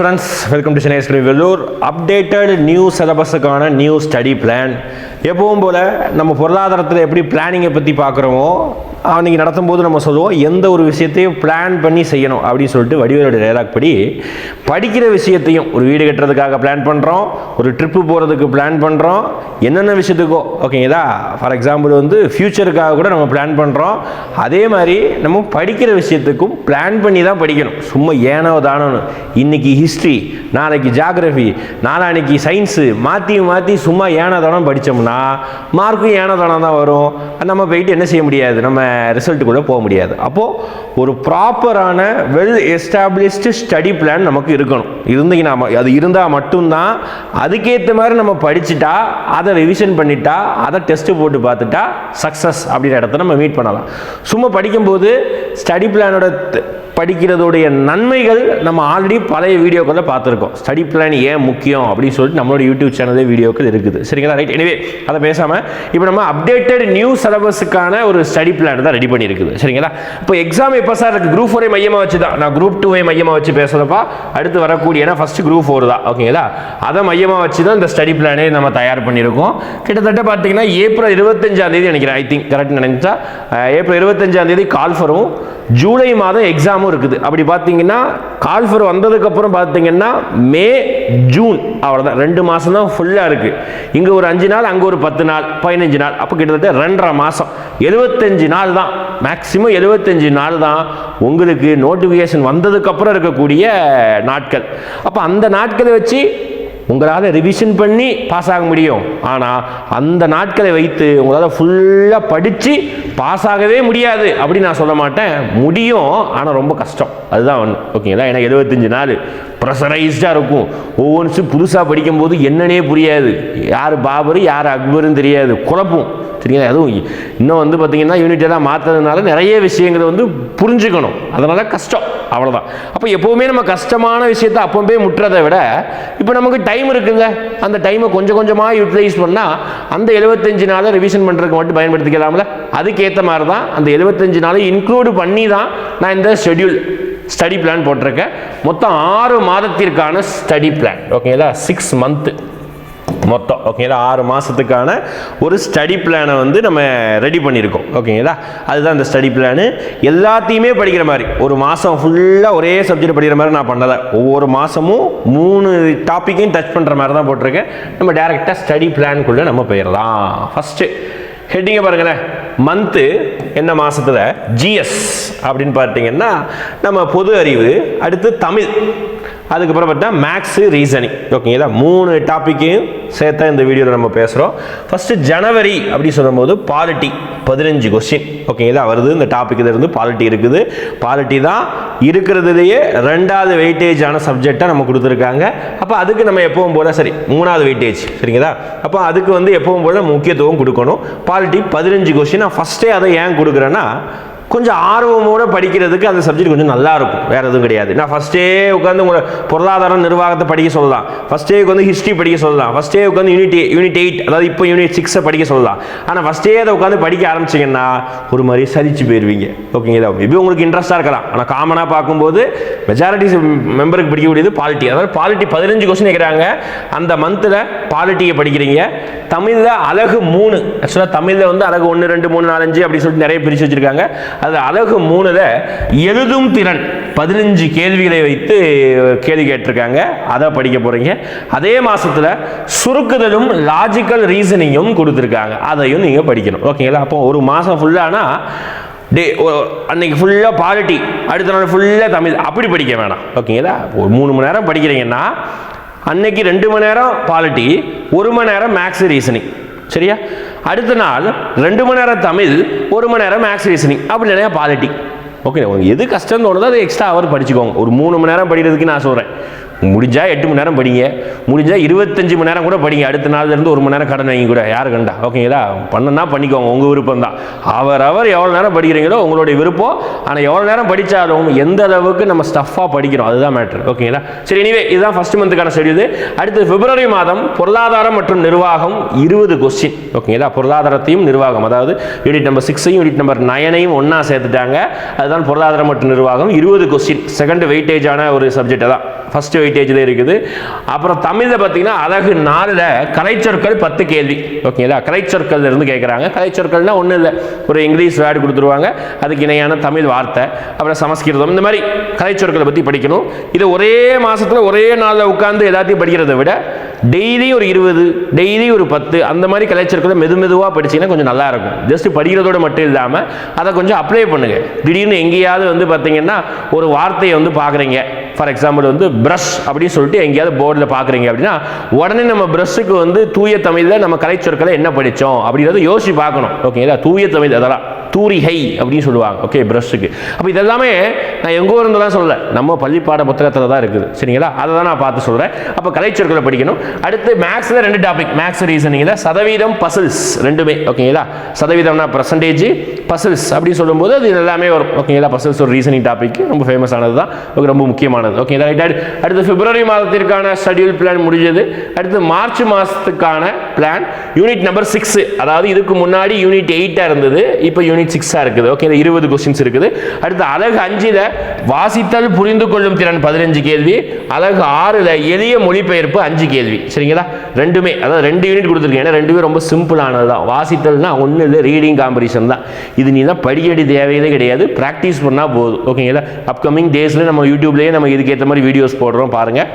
Students welcome to Chennai screen Vellore updated new சிலபஸுக்கான new study plan எப்பவும் போல் நம்ம பொருளாதாரத்தில் எப்படி பிளானிங்கை பற்றி பார்க்குறோமோ அன்றைக்கி நடத்தும் போது நம்ம சொல்லுவோம் எந்த ஒரு விஷயத்தையும் பிளான் பண்ணி செய்யணும் அப்படின்னு சொல்லிட்டு வடிவேலுடைய டைலாக் படி படிக்கிற விஷயத்தையும் ஒரு வீடு கட்டுறதுக்காக பிளான் பண்ணுறோம் ஒரு ட்ரிப்பு போகிறதுக்கு பிளான் பண்ணுறோம் என்னென்ன விஷயத்துக்கோ ஓகேங்களா ஃபார் எக்ஸாம்பிள் வந்து ஃப்யூச்சருக்காக கூட நம்ம பிளான் பண்ணுறோம் அதே மாதிரி நம்ம படிக்கிற விஷயத்துக்கும் பிளான் பண்ணி தான் படிக்கணும். சும்மா ஏனோ தானோன்னு. இன்றைக்கி ஹிஸ்ட்ரி நாளைக்கு ஜாகிரஃபி நாளான்னைக்கு சயின்ஸு மாற்றி மாற்றி சும்மா ஏனோ தானோ படித்தோம்னா மார்க்கும் ஏனோ தானோ தான் வரும். நம்ம போயிட்டு என்ன செய்ய முடியாது? நம்ம ரிசல்ட்டுக்குள்ளே போக முடியாது. அப்போது ஒரு ப்ராப்பரான வெல் எஸ்டாப்ளிஷ்டு ஸ்டடி பிளான் நமக்கு இருக்கணும். இருந்தீங்கன்னா அது இருந்தால் மட்டும்தான் அதுக்கேற்ற மாதிரி நம்ம படிச்சுட்டா அதை ரிவிஷன் பண்ணிட்டா அதை டெஸ்ட்டு போட்டு பார்த்துட்டா சக்ஸஸ் அப்படின்ற இடத்த நம்ம மீட் பண்ணலாம். சும்மா படிக்கும்போது ஸ்டடி பிளானோட படிக்கிறதுடைய நன்மைகள் நம்ம ஆல்ரெடி பழைய வீடியோக்களில் பார்த்துருக்கோம். ஸ்டடி பிளான் ஏன் முக்கியம் அப்படின்னு சொல்லிட்டு நம்மளோட யூடியூப் சேனலே வீடியோக்கள் இருக்குது. சரிங்களா? ரைட் எனவே அதை பேசாமல் இப்போ நம்ம அப்டேட்டட் நியூ சிலபஸுக்கான ஒரு ஸ்டடி பிளான் தான் ரெடி பண்ணியிருக்குது. சரிங்களா? இப்போ எக்ஸாம் எப்போ சார் இருக்குது குரூப் ஃபோரை மையமாக வச்சு தான் நான் குரூப் டூவை மையமாக வச்சு பேசுகிறப்பா அடுத்து வரக்கூடிய ஏன்னா ஃபஸ்ட்டு குரூப் ஃபோர் தான். ஓகேங்களா அதை மையமாக வச்சு தான் இந்த ஸ்டடி பிளானே நம்ம தயார் பண்ணியிருக்கோம். கிட்டத்தட்ட பார்த்தீங்கன்னா ஏப்ரல் இருபத்தஞ்சாம் தேதி நினைக்கிறேன் ஐ திங்க் கரெக்ட் நினைச்சா? ஏப்ரல் இருபத்தஞ்சாம் தேதி கால்ஃபரும் ஜூலை மாதம் எக்ஸாமும் இருக்குது. அப்படி பார்த்தீங்கன்னா கால்ஃபர் வந்ததுக்கப்புறம் பார்த்தீங்கன்னா மே ஜூன் அவ்வளோதான் ரெண்டு மாதம் தான் ஃபுல்லாக இருக்குது இங்கே ஒரு அஞ்சு நாள் அங்கே ஒரு பத்து நாள் பதினஞ்சு நாள். அப்போ கிட்டத்தட்ட ரெண்டரை மாதம் எழுபத்தஞ்சு நாள் தான். மேக்ஸிமம் எழுபத்தஞ்சு நாள் தான் உங்களுக்கு நோட்டிஃபிகேஷன் வந்ததுக்கப்புறம் இருக்கக்கூடிய நாட்கள். அப்போ அந்த நாட்களை வச்சு உங்களால் ரிவிஷன் பண்ணி பாஸ் ஆக முடியும். ஆனால் அந்த நாட்களை வைத்து உங்களால் ஃபுல்லாக படித்து பாஸ் ஆகவே முடியாது அப்படின்னு நான் சொல்ல மாட்டேன். முடியும் ஆனால் ரொம்ப கஷ்டம். அதுதான் ஒன்று ஓகேங்களா? ஏன்னா எழுபத்தஞ்சு நாள் ப்ரெஷரைஸ்டாக இருக்கும். ஒவ்வொன்றும் புதுசாக படிக்கும்போது என்னன்னே புரியாது. யார் பாபர் யார் அக்பருன்னு தெரியாது. குழப்பம். சரிங்களா அதுவும் இன்னும் வந்து பார்த்திங்கன்னா யூனிட்டடாக மாற்றுறதுனால நிறைய விஷயங்களை வந்து புரிஞ்சுக்கணும். அதனால் கஷ்டம். அவ்வளோதான் அப்போ எப்போவுமே நம்ம கஷ்டமான விஷயத்தை அப்போ போய் முட்டுறதை விட இப்போ நமக்கு டைம் இருக்குங்க அந்த டைமை கொஞ்சம் கொஞ்சமாக யூட்டிலைஸ் பண்ணால் அந்த எழுபத்தஞ்சு நாளை ரிவிஷன் பண்ணுறதுக்கு மட்டும் பயன்படுத்திக்கலாம்ல. அதுக்கேற்ற மாதிரி தான் அந்த எழுபத்தஞ்சு நாளை இன்க்ளூடு பண்ணி தான் நான் இந்த ஷெட்யூல் ஸ்டடி பிளான் போட்டிருக்கேன். மொத்தம் ஆறு மாதத்திற்கான ஸ்டடி பிளான் ஓகேங்களா சிக்ஸ் மந்த்து மொத்தம் ஓகேங்களா ஆறு மாதத்துக்கான ஒரு ஸ்டடி பிளானை வந்து நம்ம ரெடி பண்ணியிருக்கோம் ஓகேங்களா அதுதான் இந்த ஸ்டடி பிளானு எல்லாத்தையுமே படிக்கிற மாதிரி ஒரு மாதம் ஃபுல்லாக ஒரே சப்ஜெக்ட் படிக்கிற மாதிரி நான் பண்ணலை. ஒவ்வொரு மாதமும் மூணு டாப்பிக்கையும் டச் பண்ணுற மாதிரி தான் போட்டிருக்கேன். நம்ம டேரெக்டாக ஸ்டடி பிளான்குள்ளே நம்ம போயிடலாம். ஃபஸ்ட்டு ஹெட்டிங்கை பாருங்களேன். மந்த்து என்ன மாதத்தில் ஜிஎஸ் அப்படின்னு பார்த்தீங்கன்னா நம்ம பொது அறிவு அடுத்து தமிழ். அதுக்கப்புறம் பார்த்தா மேக்ஸு ரீசனிங் ஓகேங்களா மூணு டாப்பிக்கையும் சேர்த்தா இந்த வீடியோவில் நம்ம பேசுகிறோம் ஃபஸ்ட்டு ஜனவரி அப்படி சொல்லும்போது பாலிட்டி பதினஞ்சு கொஸ்டின் ஓகேங்களா வருது. இந்த டாபிக் இருந்து பாலிட்டி இருக்குது. பாலிட்டி தான் இருக்கிறதுலையே ரெண்டாவது வெயிட்டேஜான சப்ஜெக்டாக நம்ம கொடுத்துருக்காங்க. அப்போ அதுக்கு நம்ம எப்பவும் போல் சரி மூணாவது வெயிட்டேஜ் சரிங்களா? அப்போ அதுக்கு வந்து எப்பவும் போல் முக்கியத்துவம் கொடுக்கணும். பாலிட்டி பதினஞ்சு கொஸ்டின் நான் ஃபஸ்ட்டே அதை ஏன் கொடுக்குறேன்னா கொஞ்சம் ஆர்வமோடு படிக்கிறதுக்கு அந்த சப்ஜெக்ட் கொஞ்சம் நல்லா இருக்கும் வேறு எதுவும் கிடையாது. நான் ஃபஸ்ட்டே உட்காந்து உங்களை பொருளாதார நிர்வாகத்தை படிக்க சொல்லலாம். ஃபஸ்ட்டே உட்காந்து ஹிஸ்ட்ரி படிக்க சொல்லலாம். ஃபஸ்ட்டே உட்காந்து யூனிட் யூனிட் எயிட் அதாவது இப்போ யூனிட் சிக்ஸை படிக்க சொல்லலாம். ஆனால் ஃபஸ்ட்டே அதை உட்காந்து படிக்க ஆரம்பிச்சிங்கன்னா ஒரு மாதிரி சலிச்சு போயிடுவீங்க ஓகேங்களா மேபி உங்களுக்கு இன்ட்ரெஸ்ட்டாக இருக்கலாம். ஆனால் காமனாக பார்க்கும்போது மெஜாரிட்டி மெம்பருக்கு படிக்கக்கூடியது பாலிட்டி அதாவது பாலிட்டி பதினஞ்சு கொஸ்டின் கேட்குறாங்க அந்த மந்தில் பாலிட்டியை படிக்கிறீங்க. தமிழில் அழகு மூணு. ஆக்சுவலாக தமிழில் வந்து அழகு ஒன்று ரெண்டு மூணு நாலஞ்சு அப்படின்னு சொல்லிட்டு நிறைய பிரித்து வச்சுருக்காங்க. அது அழகு மூணுல எழுதும் திறன். பதினஞ்சு கேள்விகளை வைத்து கேள்வி கேட்டிருக்காங்க. அதை படிக்க போறீங்க. அதே மாசத்துல சுருக்குதலும் லாஜிக்கல் ரீசனிங்கும் கொடுத்துருக்காங்க. அதையும் நீங்க படிக்கணும். ஓகேங்களா அப்போ ஒரு மாசம் ஃபுல்லானா டே அன்னைக்கு ஃபுல்லாக பாலிட்டி அடுத்த நாள் ஃபுல்லாக தமிழ். அப்படி படிக்க வேணாம். ஓகேங்களா ஒரு மூணு மணி நேரம் படிக்கிறீங்கன்னா அன்னைக்கு ரெண்டு மணி நேரம் பாலிட்டி ஒரு மணி நேரம் மேக்ஸ் ரீசனிங் சரியா? அடுத்த நாள் ரெண்டு மணி நேரம் தமிழ் ஒரு மணி நேரம் மேக்ஸ் ரீசனிங் அப்படி நிறையா பாலிட்டி ஓகே உங்களுக்கு எது கஷ்டம் தோணுதோ அது எக்ஸ்ட்ரா அவர் படிச்சுக்கோங்க. ஒரு மூணு மணி நேரம் படிக்கிறதுக்கு நான் சொல்கிறேன் முடிஞ்சால் எட்டு மணி நேரம் படிங்க. முடிஞ்சால் இருபத்தஞ்சு மணி நேரம் கூட படிங்க. அடுத்த நாள்லேருந்து ஒரு மணி நேரம் கடன் வாங்கி கூட. யாரு கண்டா? ஓகேங்களா பண்ணனா பண்ணிக்கோங்க. உங்கள் விருப்பம் தான் அவர் அவர் எவ்வளோ நேரம் படிக்கிறீங்களோ உங்களுடைய விருப்பம். ஆனால் எவ்வளோ நேரம் படித்தாலும் எந்த அளவுக்கு நம்ம ஸ்டஃப்பாக படிக்கிறோம் அதுதான் மேட்ரு ஓகேங்களா சரி எனிவே இதுதான் ஃபர்ஸ்ட் மந்த்துக்கான செடியுது அடுத்து பிப்ரவரி மாதம் பொருளாதாரம் மற்றும் நிர்வாகம் இருபது கொஸ்டின் ஓகேங்களா பொருளாதாரத்தையும் நிர்வாகம். அதாவது யூனிட் நம்பர் சிக்ஸையும் யூனிட் நம்பர் நயனையும் ஒன்றா சேர்த்துட்டாங்க. அதுதான் பொருளாதாரம் மற்றும் நிர்வாகம் இருபது கொஸ்டின் செகண்ட் வெயிட்டேஜான ஒரு சப்ஜெக்ட் தான் ஃபர்ஸ்ட் வெயிட்டேஜில் இருக்குது. அப்புறம் தமிழில் பார்த்தீங்கன்னா அழகு நாளில் கலைச்சொற்கள் பத்து கேள்வி. ஓகேங்களா கலைச்சொற்கள் இருந்து கேட்குறாங்க கலைச்சொற்கள்னா ஒன்றும் இல்லை. ஒரு இங்கிலீஷ் வேர்டு கொடுத்துருவாங்க. அதுக்கு இணையான தமிழ் வார்த்தை. அப்புறம் சமஸ்கிருதம். இந்த மாதிரி கலைச்சொற்களை பற்றி படிக்கணும். இது ஒரே மாதத்தில் ஒரே நாளில் உட்காந்து எல்லாத்தையும் படிக்கிறதை விட டெய்லி ஒரு இருபது டெய்லி ஒரு பத்து அந்த மாதிரி கலைச்சொற்களை மெது மெதுவாக படிச்சீங்கன்னா கொஞ்சம் நல்லாயிருக்கும். ஜஸ்ட் படிக்கிறதோட மட்டும் இல்லாமல் அதை கொஞ்சம் அப்ளை பண்ணுங்க. திடீர்னு எங்கேயாவது வந்து பார்த்தீங்கன்னா ஒரு வார்த்தையை வந்து பார்க்குறீங்க. ஃபார் எக்ஸாம்பிள் வந்து ப்ரஷ் அப்படின்னு சொல்லிட்டு எங்கேயாவது போர்டில் பார்க்குறீங்க அப்படின்னா உடனே நம்ம ப்ரஷ்ஷுக்கு வந்து தூய தமிழில் நம்ம கலைச்சொற்களை என்ன படித்தோம் அப்படின்றத யோசிச்சு பார்க்கணும். ஓகேங்களா தூய தமிழ் அதெல்லாம். தூரிகை அப்படின்னு சொல்லுவாங்க. ஓகே ப்ரஷ்ஷுக்கு அப்போ இதெல்லாமே நான் எங்கோ இருந்தெல்லாம் சொல்லலை. நம்ம பள்ளிப்பாட புத்தகத்தில் தான் இருக்குது. சரிங்களா? அதை தான் நான் பார்த்து சொல்கிறேன் அப்போ கலைச்சொற்களை படிக்கணும். அடுத்து மேக்ஸில் ரெண்டு டாபிக் மேக்ஸ் ரீசனிங்கில் சதவீதம் பசில்ஸ் ரெண்டுமே. ஓகேங்களா சதவீதம்னா பர்சன்டேஜ் பசில்ஸ் அப்படின்னு சொல்லும்போது அது எல்லாமே வரும். ஓகேங்களா பசில்ஸ் ஒரு ரீசனிங் டாபிக் ரொம்ப ஃபேமஸ் ஆனது தான். ரொம்ப முக்கியமானது. ஓகேங்களா ரைட் அடுத்து பிப்ரவரி மாதத்திற்கான ஷெடியூல் பிளான் முடிஞ்சது. அடுத்து மார்ச் மாதத்துக்கான பிளான் யூனிட் நம்பர் சிக்ஸ் அதாவது இதுக்கு முன்னாடி யூனிட் எயிட்டாக இருந்தது. இப்போ யூனிட் சிக்ஸாக இருக்குது. ஓகே இந்த இருபது கொஸ்டின்ஸ் இருக்குது. அடுத்து அழகு அஞ்சில் வாசித்தல் புரிந்து கொள்ளும் திறன் பதினஞ்சு கேள்வி. அழகு ஆறில் எளிய மொழிபெயர்ப்பு அஞ்சு கேள்வி. சரிங்களா? ரெண்டுமே. அதாவது ரெண்டு யூனிட் கொடுத்துருக்கேன். ஏன்னா ரெண்டுமே ரொம்ப சிம்பிளானது தான் வாசித்தல்னா ஒன்றும் இல்லை ரீடிங் காம்படிஷன் தான். இது நீ தான் படியடி தேவையிலே தேவையே கிடையாது. ப்ராக்டிஸ் பண்ணால் போதும். ஓகேங்களா அப்கமிங் டேஸில் நம்ம யூடியூப்லேயே நம்ம இதுக்கேற்ற மாதிரி வீடியோஸ் போடுறோம். பாருங்கள்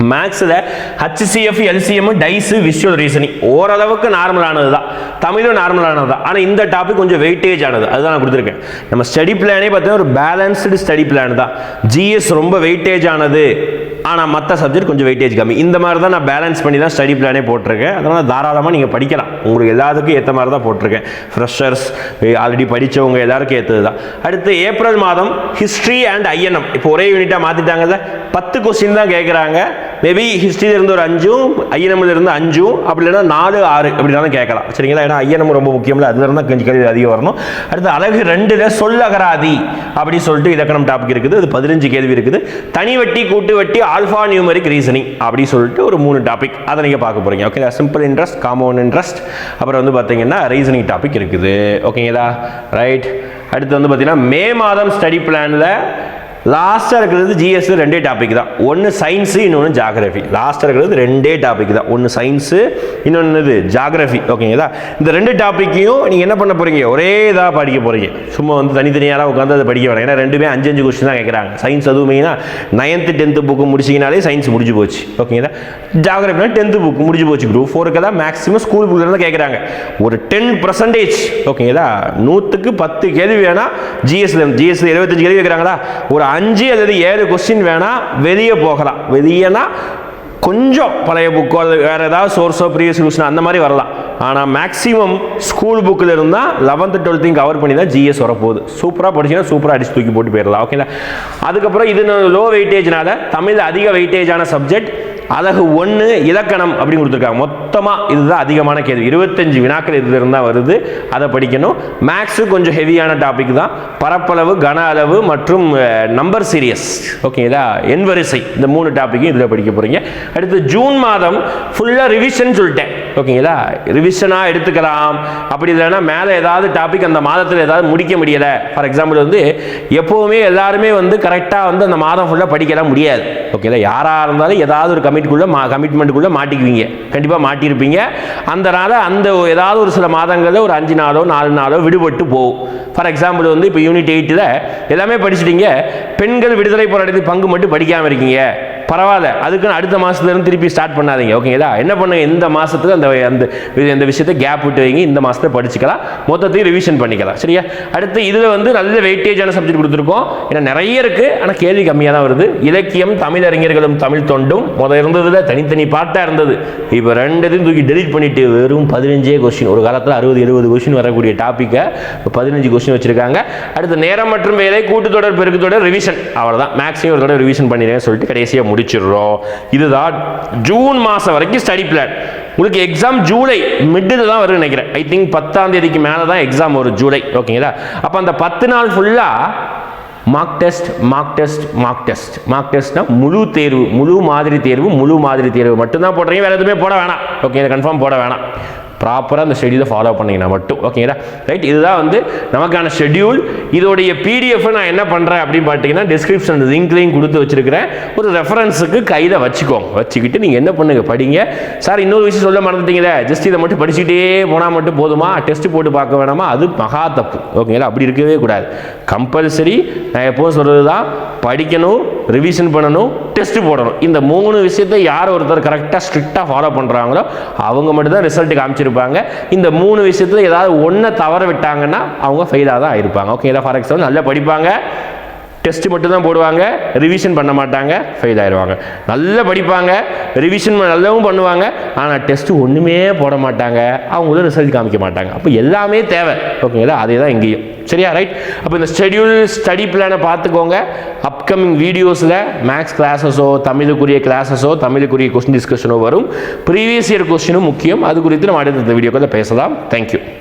மேக்ஸில் HCF LCM dice visual reasoning ஓரளவுக்கு நார்மலானது தான் தமிழும் நார்மலானது தான் ஆனால் இந்த டாபிக் கொஞ்சம் வெயிட்டேஜ் ஆனது. அதுதான் நான் கொடுத்துருக்கேன். நம்ம ஸ்டடி பிளானே பார்த்தீங்கன்னா ஒரு பேலன்ஸ்டு ஸ்டடி பிளான் தான். ஜிஎஸ் ரொம்ப வெயிட்டேஜ் ஆனது. ஆனால் மற்ற சப்ஜெக்ட் கொஞ்சம் வெயிட்டேஜ் கம்மி. இந்த மாதிரி தான் நான் பேலன்ஸ் பண்ணி தான் ஸ்டடி பிளானே போட்டிருக்கேன். அதனால் தாராளமாக நீங்கள் படிக்கலாம். உங்களுக்கு எல்லாத்துக்கும் ஏற்ற மாதிரி தான் போட்டிருக்கேன் ஃப்ரெஷர்ஸ் ஆல்ரெடி படித்தவங்க எல்லாருக்கும் ஏற்றது தான் அடுத்து ஏப்ரல் மாதம் ஹிஸ்ட்ரி அண்ட் ஐஎன்எம் இப்போ ஒரே யூனிட்டாக மாற்றிட்டாங்கல்ல பத்து கொஸ்டின் தான் கேட்குறாங்க மேபி ஹிஸ்ட்ரியில் இருந்து ஒரு அஞ்சும் ஐஎன்எம்ல இருந்து அஞ்சும் அப்படி இல்லைன்னா நாலு ஆறு அப்படினாலும் கேட்கலாம். சரிங்களா? ஏன்னா ஐஎன்எம் ரொம்ப முக்கியமில்ல அதுல இருந்தால் கொஞ்சம் கேள்வி அதிகம் வரணும். அடுத்து அழகு ரெண்டில் சொல்லகராதி அப்படின்னு சொல்லிட்டு இலக்கணம் டாபிக் இருக்குது. அது பதினஞ்சு கேள்வி இருக்குது. தனி வட்டி கூட்டு வட்டி ஆல்ஃபா நியூமரிக் ரீசனிங் அப்படின்னு சொல்லிட்டு ஒரு மூணு டாபிக் அதை நீங்கள் பார்க்க போகிறீங்க ஓகேங்களா சிம்பிள் இன்ட்ரெஸ்ட் காமன் இன்ட்ரெஸ்ட் அப்புறம் வந்து பார்த்தீங்கன்னா ரீசனிங் டாபிக் இருக்குது. ஓகேங்களா ரைட் அடுத்து வந்து பார்த்தீங்கன்னா மே மாதம் ஸ்டடி பிளானில் லாஸ்ட்டாக இருக்கிறது ஜிஎஸ் ரெண்டே டாபிக் தான். ஒன்று சயின்ஸு இன்னொன்று ஜாகிரஃபி லாஸ்ட்டாக இருக்கிறது ரெண்டே டாபிக் தான். ஒன்று சயின்ஸு இன்னொன்று இது ஜாகிரஃபி ஓகேங்களா இந்த ரெண்டு டாப்பிக்கையும் நீங்கள் என்ன பண்ண போகிறீங்க ஒரே இதாக படிக்க போகிறீங்க சும்மா வந்து தனித்தனியாக உட்காந்து அதை படிக்க வரேன் ஏன்னா ரெண்டுமே அஞ்சு அஞ்சு கொஸ்டின் தான் கேட்குறாங்க சயின்ஸ் அதுவும் மெயினாக நைன்த்து டென்த்து புக்கு முடிச்சிங்கனாலே சயின்ஸ் முடிஞ்சு போச்சு. ஓகேங்களா ஜாகிரஃபினா டென்த்து புக் முடிஞ்சு போச்சு குரூப் ஃபோருக்கு தான் மேக்ஸிமம் ஸ்கூல் புக்கில் தான் கேட்குறாங்க ஒரு டென் பர்சன்டேஜ் ஓகேங்களா நூற்றுக்கு பத்து கேள்வி வேணால் ஜிஎஸ்ல ஜிஎஸ்ல இருபத்தஞ்சு கேள்வி கேட்குறாங்களா ஒரு அஞ்சு அல்லது ஏழு கொஸ்டின் வேணால் வெளியே போகலாம். வெளியேனா கொஞ்சம் பழைய புக்கோ அல்லது வேறு ஏதாவது சோர்ஸோ ப்ரீவியஸ் கொஸ்டின் அந்த மாதிரி வரலாம். ஆனால் மேக்ஸிமம் ஸ்கூல் புக்கில் இருந்தால் லெவன்த்து டுவெல்த்தையும் கவர் பண்ணி தான் ஜிஎஸ் வரப்போகுது. சூப்பராக படிச்சிங்கன்னா சூப்பராக அடிச்சு தூக்கி போட்டு போயிடலாம். ஓகேங்களா அதுக்கப்புறம் இது லோ வெயிட்டேஜ்னால தமிழ் அதிக வெயிட்டேஜான சப்ஜெக்ட் அழகு ஒன்று இலக்கணம் அப்படின்னு கொடுத்துருக்காங்க. மொத்தமாக இதுதான் அதிகமான கேள்வி. இருபத்தஞ்சு வினாக்கள் இது இருந்தால் வருது. அதை படிக்கணும். மேக்ஸு கொஞ்சம் ஹெவியான டாபிக் தான். பரப்பளவு கன அளவு மற்றும் நம்பர் சீரியஸ் ஓகேங்களா எண் வரிசை. இந்த மூணு டாப்பிக்கும் இதில் படிக்க போகிறீங்க அடுத்து ஜூன் மாதம் ஃபுல்லாக ரிவிஷன் சொல்லிட்டேன். ஓகேங்களா? ரிவிஷனாக எடுத்துக்கலாம். அப்படி இல்லைன்னா மேலே ஏதாவது டாபிக் அந்த மாதத்தில் ஏதாவது முடிக்க முடியலை. ஃபார் எக்ஸாம்பிள் வந்து எப்போவுமே எல்லாருமே வந்து கரெக்டாக வந்து அந்த மாதம் ஃபுல்லாக படிக்கலாம் முடியாது. ஓகேங்களா? யாராக இருந்தாலும் ஏதாவது ஒரு கமிட்குள்ளே மா கமிட்மெண்ட்டுக்குள்ளே மாட்டிக்குவீங்க. கண்டிப்பாக மாட்டியிருப்பீங்க. அந்தனால அந்த ஏதாவது ஒரு சில மாதங்களில் ஒரு அஞ்சு நாளோ நாலு நாளோ விடுபட்டு போகும். ஃபார் எக்ஸாம்பிள் வந்து இப்போ யூனிட் எயிட்டில் எல்லாமே படிச்சிட்டீங்க. பெண்கள் விடுதலை போராட்டத்தில் பங்கு மட்டும் படிக்காமல் இருக்கீங்க. பரவாயில்ல. அதுக்குன்னு அடுத்த மாதத்துலேருந்து திருப்பி ஸ்டார்ட் பண்ணாதீங்க. ஓகேங்களா என்ன பண்ணுங்க? இந்த மாதத்துக்கு அந்த அந்த இந்த விஷயத்தை கேப் விட்டு வைங்க. இந்த மாதத்தை படிச்சுக்கலாம். மொத்தத்தையும் ரிவிஷன் பண்ணிக்கலாம். சரியா? அடுத்து இதில் வந்து நல்ல வெயிட்டேஜான சப்ஜெக்ட் கொடுத்துருக்கோம். ஏன்னா நிறைய இருக்குது ஆனால் கேள்வி கம்மியாக தான் வருது. இலக்கியம் தமிழறிஞர்களும் தமிழ் தொண்டும். முதல் இருந்ததில் தனித்தனி பாட்டாக இருந்தது. இப்போ ரெண்டுத்தையும் தூக்கி டெலிட் பண்ணிட்டு வெறும் பதினஞ்சே கொஸ்டின் ஒரு காலத்தில் அறுபது எழுபது கொஸ்டின் வரக்கூடிய டாப்பிக்கை இப்போ பதினஞ்சு கொஸ்டின் வச்சுருக்காங்க. அடுத்து நேரம் மற்றும் வேலை கூட்டுத்தொடர் பெருக்குத்தொடர் ரிவிஷன் அவ்வளோதான் மேக்ஸிமம் ஒரு தடவை ரிவிஷன் பண்ணிடுறேன் சொல்லிட்டு கடைசியாக முடிச்சிடுறோம். இதுதான் ஜூன் மாதம் வரைக்கும் ஸ்டடி பிளான் உங்களுக்கு எக்ஸாம் ஜூலை மிட்டில் தான் வரும்னு நினைக்கிறேன். ஐ திங்க் பத்தாம் தேதிக்கு மேலே தான் எக்ஸாம் வரும் ஜூலை. ஓகேங்களா அப்போ அந்த பத்து நாள் ஃபுல்லாக mock test mock test mock test mock டெஸ்ட்னா முழு தேர்வு முழு மாதிரி தேர்வு முழு மாதிரி தேர்வு. மட்டும்தான் போடுறீங்க வேறு எதுவுமே போட வேணாம். ஓகே இதை கன்ஃபார்ம் போட வேணாம். ப்ராப்பராக அந்த ஷெடியூலை ஃபாலோ பண்ணிங்கன்னா மட்டும். ஓகேங்களா ரைட் இதுதான் வந்து நமக்கான ஷெட்யூல் இதோடைய பிடிஎஃப் நான் என்ன பண்ணுறேன் அப்படின்னு பார்த்தீங்கன்னா டிஸ்கிரிப்ஷன் லிங்க்லையும் கொடுத்து வச்சிருக்கிறேன். ஒரு ரெஃபரன்ஸுக்கு கையில் வச்சுக்கோங்க வச்சுக்கிட்டு நீங்கள் என்ன பண்ணுங்க? படிங்க. சார் இன்னொரு விஷயம் சொல்ல மறந்துட்டீங்களே. ஜஸ்ட் இதை மட்டும் படிச்சுட்டே போனால் மட்டும் போதுமா? டெஸ்ட் போட்டு பார்க்க வேணாமா? அது மகா தப்பு. ஓகேங்களா அப்படி இருக்கவே கூடாது. கம்பல்சரி நான் எப்போதும் சொல்கிறது தான் படிக்கணும் ரிவிஷன் பண்ணணும் டெஸ்ட் போடணும். இந்த மூணு விஷயத்தை யார் ஒருத்தர் கரெக்டாக ஸ்ட்ரிக்டாக ஃபாலோ பண்ணுறாங்களோ அவங்க மட்டும்தான் ரிசல்ட்டு ரிசல்ட் காமிச்சிருப்பாங்க. இந்த மூணு விஷயத்தில் ஏதாவது ஒன்றை தவற விட்டாங்கன்னா அவங்க ஃபெயிலாக தான் ஆயிருப்பாங்க. ஓகேங்களா ஃபார் எக்ஸாம்பிள் நல்லா படிப்பாங்க. டெஸ்ட் மட்டும் தான் போடுவாங்க ரிவிஷன் பண்ண மாட்டாங்க ஃபெயில் ஆயிடுவாங்க நல்லா படிப்பாங்க ரிவிஷன் நல்லாவும் பண்ணுவாங்க ஆனால் டெஸ்ட் ஒன்றுமே போட மாட்டாங்க. அவங்களும் ரிசல்ட் காமிக்க மாட்டாங்க. அப்போ எல்லாமே தேவை. ஓகேங்களா? அதே தான் இங்கேயும். சரியா? ரைட் அப்போ இந்த ஷெட்யூல் ஸ்டடி பிளானை பார்த்துக்கோங்க. அப்கமிங் வீடியோஸில் மேக்ஸ் கிளாஸஸோ தமிழுக்குரிய கிளாஸஸோ தமிழுக்குரிய கொஸ்டின் டிஸ்கஷனோ வரும். ப்ரீவியஸ் இயர் கொஸ்டினும் முக்கியம். அது குறித்து நம்ம அடுத்த வீடியோக்களை பேசலாம். தேங்க்யூ